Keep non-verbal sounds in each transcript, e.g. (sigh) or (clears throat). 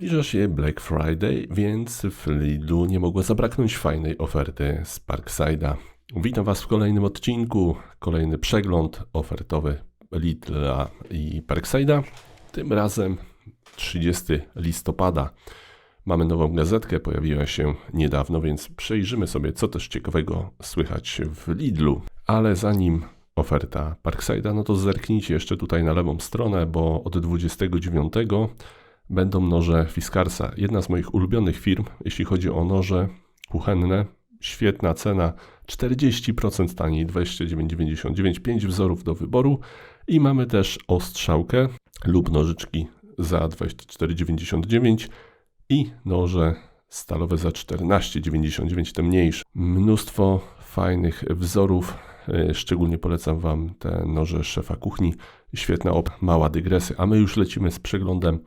Zbliża się Black Friday, więc w Lidlu nie mogło zabraknąć fajnej oferty z Parkside'a. Witam Was w kolejnym odcinku, kolejny przegląd ofertowy Lidla i Parkside'a. Tym razem 30 listopada. Mamy nową gazetkę, pojawiła się niedawno, więc przejrzymy sobie, co też ciekawego słychać w Lidlu. Ale zanim oferta Parkside'a, no to zerknijcie jeszcze tutaj na lewą stronę, bo od 29 będą noże Fiskarsa. Jedna z moich ulubionych firm, jeśli chodzi o noże kuchenne. Świetna cena, 40% taniej, 29,99, 5 wzorów do wyboru. I mamy też ostrzałkę lub nożyczki za 24,99 i noże stalowe za 14,99, te mniejsze. Mnóstwo fajnych wzorów, e, szczególnie polecam Wam te noże szefa kuchni. Świetna op, mała dygresja, a my już lecimy z przeglądem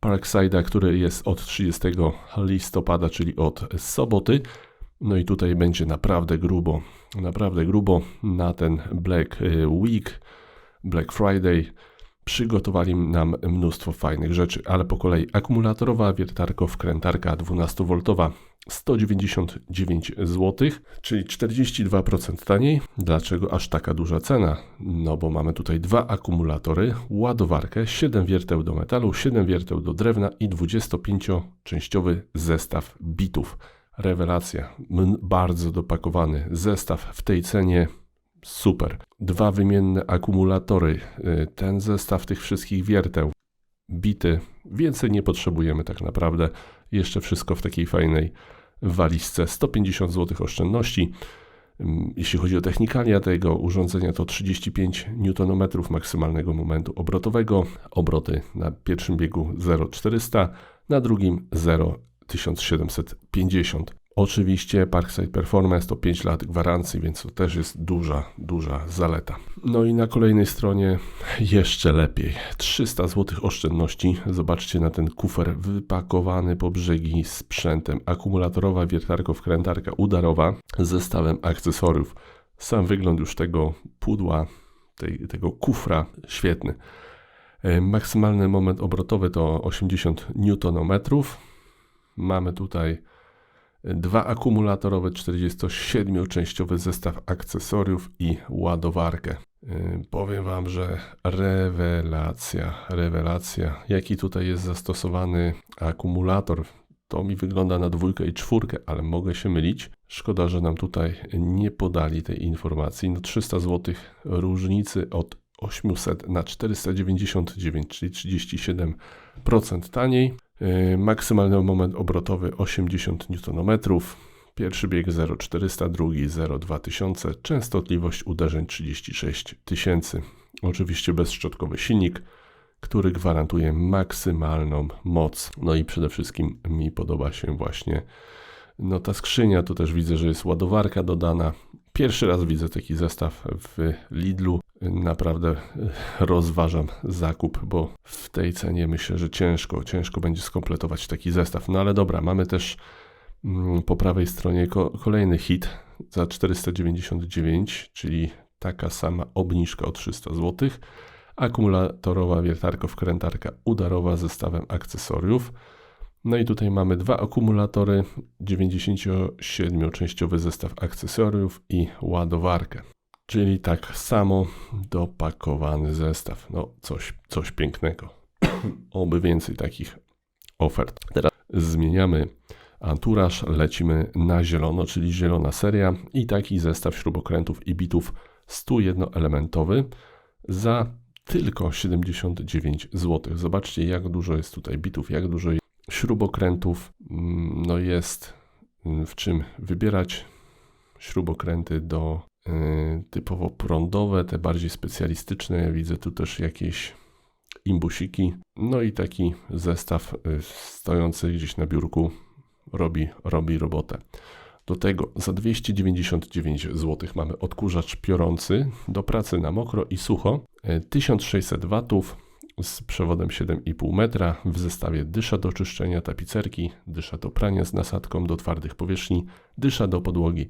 Parkside'a, który jest od 30 listopada, czyli od soboty. No i tutaj będzie naprawdę grubo, naprawdę grubo na ten Black Week, Black Friday. Przygotowali nam mnóstwo fajnych rzeczy, ale po kolei akumulatorowa wiertarko-wkrętarka 12V 199 zł, czyli 42% taniej. Dlaczego aż taka duża cena? No bo mamy tutaj dwa akumulatory, ładowarkę, 7 wierteł do metalu, 7 wierteł do drewna i 25-częściowy zestaw bitów. Rewelacja, bardzo dopakowany zestaw w tej cenie. Super. Dwa wymienne akumulatory, y, ten zestaw tych wszystkich wierteł, bity, więcej nie potrzebujemy tak naprawdę. Jeszcze wszystko w takiej fajnej walizce 150 zł oszczędności. Mm, jeśli chodzi o technikalia tego urządzenia, to 35 Nm maksymalnego momentu obrotowego. Obroty na pierwszym biegu 0,400, na drugim 0,1750. Oczywiście Parkside Performance to 5 lat gwarancji, więc to też jest duża, duża zaleta. No i na kolejnej stronie jeszcze lepiej. 300 zł oszczędności. Zobaczcie na ten kufer wypakowany po brzegi sprzętem. Akumulatorowa wiertarko-wkrętarka udarowa z zestawem akcesoriów. Sam wygląd już tego pudła, tej, tego kufra świetny. E, maksymalny moment obrotowy to 80 Nm. Mamy tutaj dwa akumulatorowe 47-częściowy zestaw akcesoriów i ładowarkę. Yy, powiem Wam, że rewelacja, rewelacja. Jaki tutaj jest zastosowany akumulator? To mi wygląda na dwójkę i czwórkę, ale mogę się mylić. Szkoda, że nam tutaj nie podali tej informacji. No 300 zł różnicy od 800 na 499, czyli 37% taniej. Yy, maksymalny moment obrotowy 80 Nm. Pierwszy bieg 0,400, drugi 0,2000, częstotliwość uderzeń 36 tysięcy. Oczywiście bezszczotkowy silnik, który gwarantuje maksymalną moc. No i przede wszystkim mi podoba się właśnie no ta skrzynia, to też widzę, że jest ładowarka dodana. Pierwszy raz widzę taki zestaw w Lidlu naprawdę e, rozważam zakup, bo w tej cenie myślę, że ciężko, ciężko będzie skompletować taki zestaw. No ale dobra, mamy też mm, po prawej stronie kolejny hit za 499, czyli taka sama obniżka o 300 zł. Akumulatorowa wiertarko-wkrętarka udarowa z zestawem akcesoriów. No i tutaj mamy dwa akumulatory, 97-częściowy zestaw akcesoriów i ładowarkę. Czyli tak samo dopakowany zestaw. No, coś, coś pięknego. (clears throat) Oby więcej takich ofert. Teraz zmieniamy anturaż, lecimy na zielono, czyli zielona seria i taki zestaw śrubokrętów i bitów 101-elementowy za tylko 79 zł. Zobaczcie, jak dużo jest tutaj bitów, jak dużo jest śrubokrętów. Mm, no jest w czym wybierać śrubokręty do typowo prądowe, te bardziej specjalistyczne. Widzę tu też jakieś imbusiki. No i taki zestaw y, stojący gdzieś na biurku robi, robi robotę. Do tego za 299 zł mamy odkurzacz piorący do pracy na mokro i sucho. 1600 y, W z przewodem 7,5 metra w zestawie dysza do czyszczenia tapicerki, dysza do prania z nasadką do twardych powierzchni, dysza do podłogi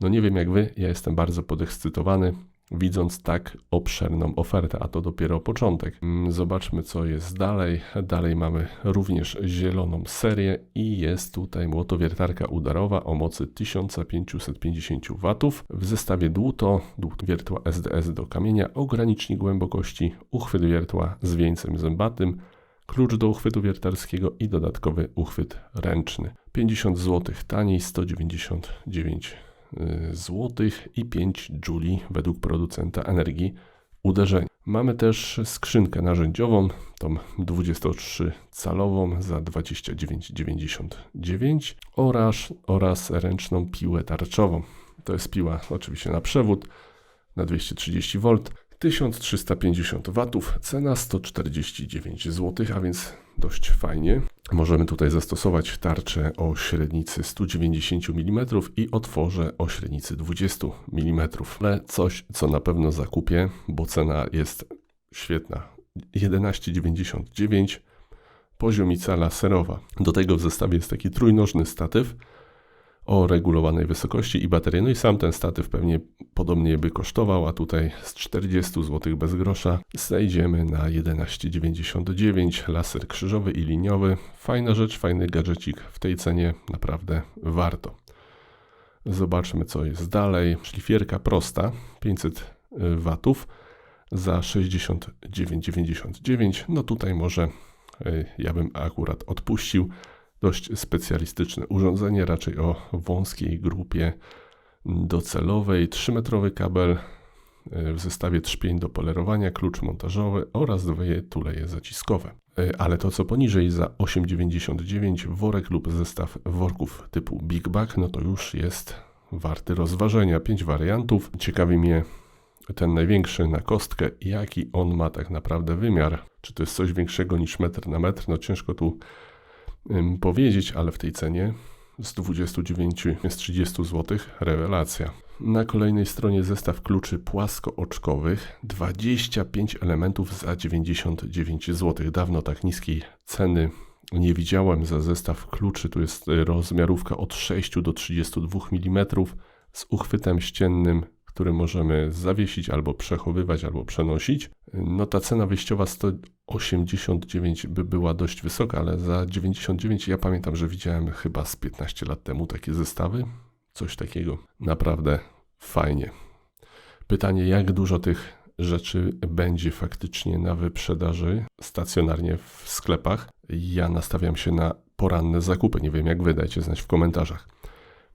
no nie wiem jak wy, ja jestem bardzo podekscytowany. widząc tak obszerną ofertę, a to dopiero początek. Mm, Zobaczmy, co jest dalej. Dalej mamy również zieloną serię i jest tutaj młotowiertarka udarowa o mocy 1550 W. W zestawie dłuto, dłut wiertła SDS do kamienia, ogranicznik głębokości, uchwyt wiertła z wieńcem zębatym, klucz do uchwytu wiertarskiego i dodatkowy uchwyt ręczny. 50 zł taniej, 199 zł i 5 Joule według producenta energii uderzenia. Mamy też skrzynkę narzędziową, tą 23-calową za 29,99 oraz, oraz ręczną piłę tarczową. To jest piła oczywiście na przewód na 230 V, 1350 W, cena 149 zł, a więc dość fajnie. Możemy tutaj zastosować tarczę o średnicy 190 mm i otworze o średnicy 20 mm. Ale coś, co na pewno zakupię, bo cena jest świetna. 11,99 poziomica laserowa. Do tego w zestawie jest taki trójnożny statyw o regulowanej wysokości i baterię. No i sam ten statyw pewnie podobnie by kosztował, a tutaj z 40 zł bez grosza zejdziemy na 11,99 laser krzyżowy i liniowy. Fajna rzecz, fajny gadżecik w tej cenie naprawdę warto. Zobaczmy co jest dalej. Szlifierka prosta 500 watów za 69,99. No tutaj może y, ja bym akurat odpuścił dość specjalistyczne urządzenie, raczej o wąskiej grupie docelowej, 3-metrowy kabel e, w zestawie trzpień do polerowania, klucz montażowy oraz dwie tuleje zaciskowe. E, ale to co poniżej za 8,99 worek lub zestaw worków typu Big Bag, no to już jest warty rozważenia. 5 wariantów. Ciekawi mnie ten największy na kostkę, jaki on ma tak naprawdę wymiar. Czy to jest coś większego niż metr na metr? No ciężko tu powiedzieć, ale w tej cenie z 29 jest 30 zł. Rewelacja. Na kolejnej stronie zestaw kluczy płaskooczkowych. 25 elementów za 99 zł. Dawno tak niskiej ceny nie widziałem za zestaw kluczy. Tu jest rozmiarówka od 6 do 32 mm z uchwytem ściennym który możemy zawiesić albo przechowywać, albo przenosić. No ta cena wyjściowa 189 by była dość wysoka, ale za 99 ja pamiętam, że widziałem chyba z 15 lat temu takie zestawy. Coś takiego. Naprawdę fajnie. Pytanie, jak dużo tych rzeczy będzie faktycznie na wyprzedaży stacjonarnie w sklepach. Ja nastawiam się na poranne zakupy. Nie wiem, jak wy, dajcie znać w komentarzach.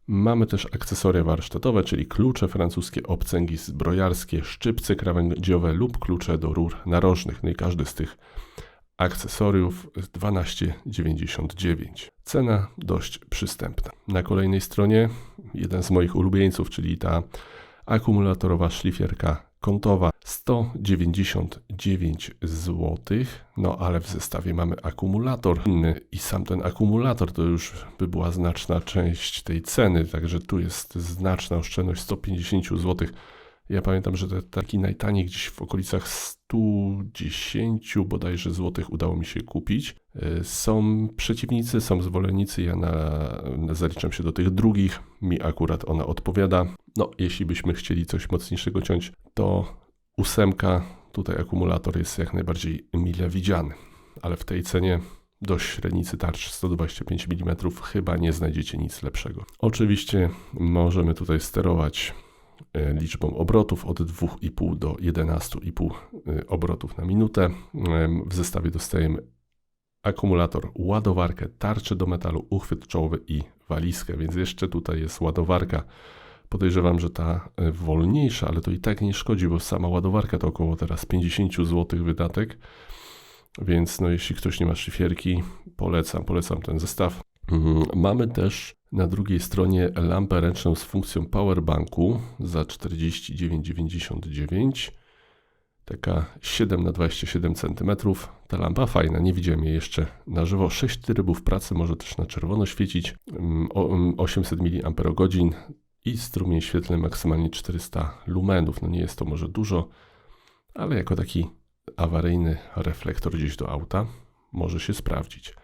Mamy też akcesoria warsztatowe, czyli klucze francuskie, obcęgi zbrojarskie, szczypce krawędziowe lub klucze do rur narożnych. No i każdy z tych akcesoriów 12,99. Cena dość przystępna. Na kolejnej stronie jeden z moich ulubieńców, czyli ta akumulatorowa szlifierka kątowa 199 zł. No ale w zestawie mamy akumulator i sam ten akumulator to już by była znaczna część tej ceny, także tu jest znaczna oszczędność 150 zł. Ja pamiętam, że taki najtaniej gdzieś w okolicach 110 bodajże złotych udało mi się kupić. Y, są przeciwnicy, są zwolennicy, ja na, na zaliczam się do tych drugich, mi akurat ona odpowiada. No, jeśli byśmy chcieli coś mocniejszego ciąć, to ósemka, tutaj akumulator jest jak najbardziej mile widziany, ale w tej cenie do średnicy tarcz 125 mm chyba nie znajdziecie nic lepszego. Oczywiście możemy tutaj sterować e, liczbą obrotów od 2,5 do 11,5 e, obrotów na minutę. W zestawie dostajemy akumulator, ładowarkę, tarczę do metalu, uchwyt czołowy i walizkę, więc jeszcze tutaj jest ładowarka Podejrzewam, że ta e, wolniejsza, ale to i tak nie szkodzi, bo sama ładowarka to około teraz 50 zł wydatek. Więc no, jeśli ktoś nie ma szyfierki, polecam, polecam ten zestaw. Mhm. Mamy też na drugiej stronie lampę ręczną z funkcją powerbanku za 49,99. Taka 7 na 27 cm. Ta lampa fajna, nie widziałem jej jeszcze na żywo. 6 trybów pracy, może też na czerwono świecić. 800 mAh i strumień świetlny maksymalnie 400 lumenów. No nie jest to może dużo, ale jako taki awaryjny reflektor gdzieś do auta może się sprawdzić.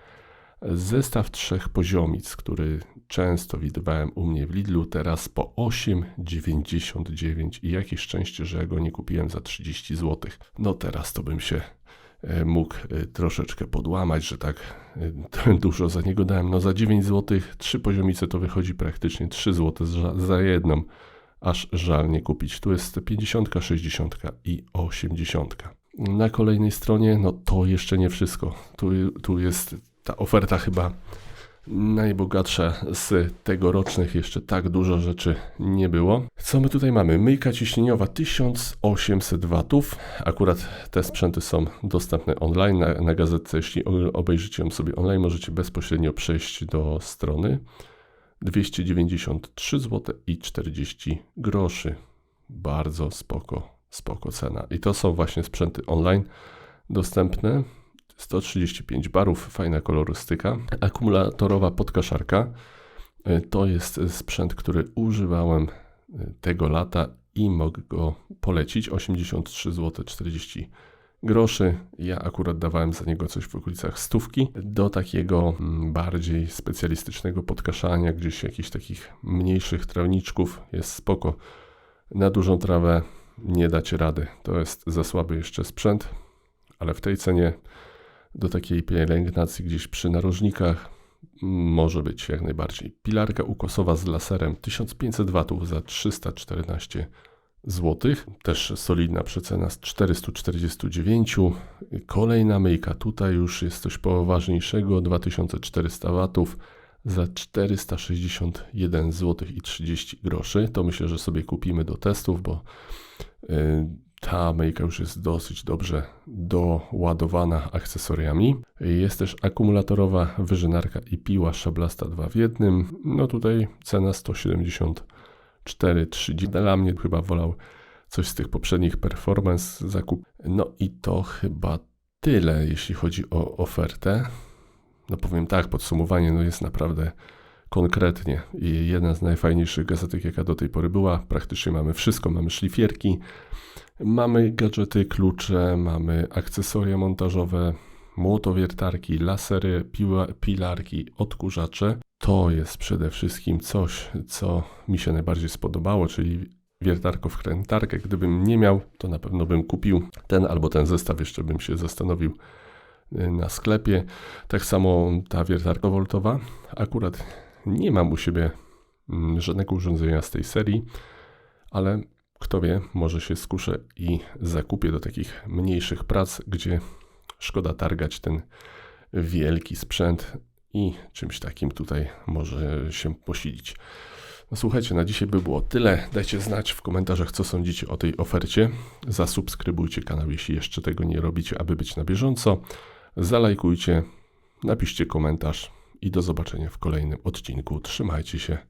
Zestaw trzech poziomic, który często widywałem u mnie w Lidlu, teraz po 8,99 i jakie szczęście, że ja go nie kupiłem za 30 zł. No teraz to bym się mógł e, troszeczkę podłamać, że tak e, (laughs) dużo za niego dałem. No za 9 zł trzy poziomice to wychodzi praktycznie 3 zł za jedną. Aż żal nie kupić. Tu jest 50, 60 i 80. Na kolejnej stronie, no to jeszcze nie wszystko. Tu, tu jest ta oferta chyba najbogatsza z tegorocznych. Jeszcze tak dużo rzeczy nie było. Co my tutaj mamy? Myjka ciśnieniowa 1800 watów. Akurat te sprzęty są dostępne online na, na gazetce. Jeśli obejrzycie ją sobie online, możecie bezpośrednio przejść do strony. 293 zł i 40 groszy. Bardzo spoko, spoko cena. I to są właśnie sprzęty online dostępne. 135 barów, fajna kolorystyka. Akumulatorowa podkaszarka. Y, To jest sprzęt, który używałem y, tego lata i mogę go polecić. 83 zł 40 groszy. Ja akurat dawałem za niego coś w okolicach stówki. Do takiego mm, bardziej specjalistycznego podkaszania, gdzieś jakichś takich mniejszych trawniczków jest spoko. Na dużą trawę nie dacie rady. To jest za słaby jeszcze sprzęt, ale w tej cenie do takiej pielęgnacji gdzieś przy narożnikach może być jak najbardziej. Pilarka ukosowa z laserem 1500 W za 314 zł. Też solidna przecena z 449. Kolejna myjka. Tutaj już jest coś poważniejszego. 2400 W za 461 zł i 30 groszy. To myślę, że sobie kupimy do testów, bo y, ta myjka już jest dosyć dobrze doładowana akcesoriami. Jest też akumulatorowa wyżynarka i piła szablasta 2 w jednym. No tutaj cena 174,30. Dla mnie chyba wolał coś z tych poprzednich performance zakup. No i to chyba tyle, jeśli chodzi o ofertę. No powiem tak, podsumowanie no jest naprawdę konkretnie i jedna z najfajniejszych gazetek, jaka do tej pory była. Praktycznie mamy wszystko, mamy szlifierki, mamy gadżety, klucze, mamy akcesoria montażowe, młotowiertarki, lasery, piła, pilarki, odkurzacze. To jest przede wszystkim coś, co mi się najbardziej spodobało, czyli wiertarko wkrętarkę. Gdybym nie miał, to na pewno bym kupił ten albo ten zestaw, jeszcze bym się zastanowił y, na sklepie. Tak samo ta wiertarka woltowa. Akurat nie mam u siebie mm, żadnego urządzenia z tej serii, ale kto wie, może się skuszę i zakupię do takich mniejszych prac, gdzie szkoda targać ten wielki sprzęt i czymś takim tutaj może się posilić. No słuchajcie, na dzisiaj by było tyle. Dajcie znać w komentarzach, co sądzicie o tej ofercie. Zasubskrybujcie kanał, jeśli jeszcze tego nie robicie, aby być na bieżąco. Zalajkujcie, napiszcie komentarz i do zobaczenia w kolejnym odcinku. Trzymajcie się.